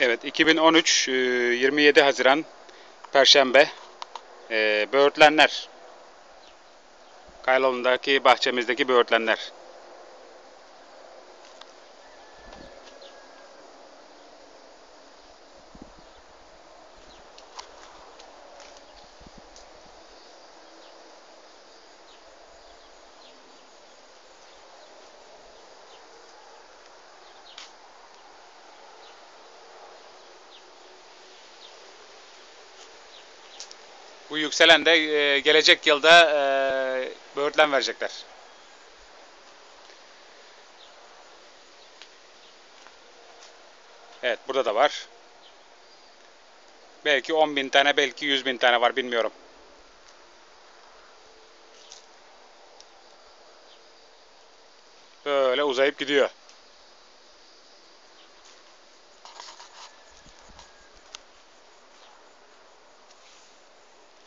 Evet 2013 e, 27 Haziran Perşembe e, böğürtlenler Kayaloğlu'ndaki bahçemizdeki böğürtlenler. Bu yükselen de e, gelecek yılda e, böğürtlen verecekler. Evet burada da var. Belki 10 bin tane belki 100 bin tane var bilmiyorum. Böyle uzayıp gidiyor.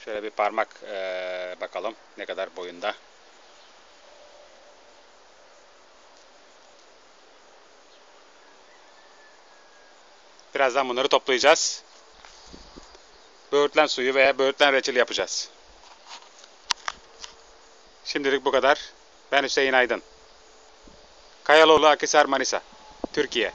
Şöyle bir parmak eee, bakalım ne kadar boyunda. Birazdan bunları toplayacağız. Böğürtlen suyu veya böğürtlen reçeli yapacağız. Şimdilik bu kadar. Ben Hüseyin Aydın. Kayaloğlu Akhisar Manisa. Türkiye.